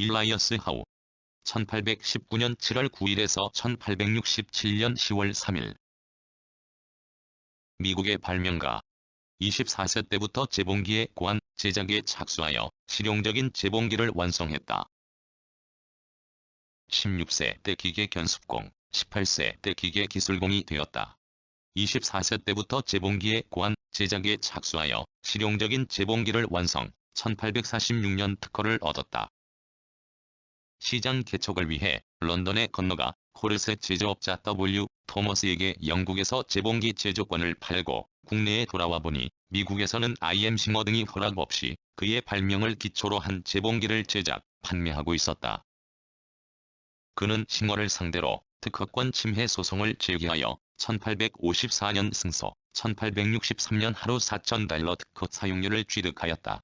일라이어스 하우 1819년 7월 9일에서 1867년 10월 3일 미국의 발명가 24세 때부터 재봉기의 고안 제작에 착수하여 실용적인 재봉기를 완성했다. 16세 때 기계 견습공, 18세 때 기계 기술공이 되었다. 24세 때부터 재봉기의 고안 제작에 착수하여 실용적인 재봉기를 완성, 1846년 특허를 얻었다. 시장 개척을 위해 런던에 건너가 코르셋 제조업자 W. 토머스에게 영국에서 재봉기 제조권을 팔고 국내에 돌아와 보니 미국에서는 IM 싱어 등이 허락 없이 그의 발명을 기초로 한 재봉기를 제작, 판매하고 있었다. 그는 싱어를 상대로 특허권 침해 소송을 제기하여 1854년 승소, 1863년 하루 4,000달러 특허 사용료를 취득하였다.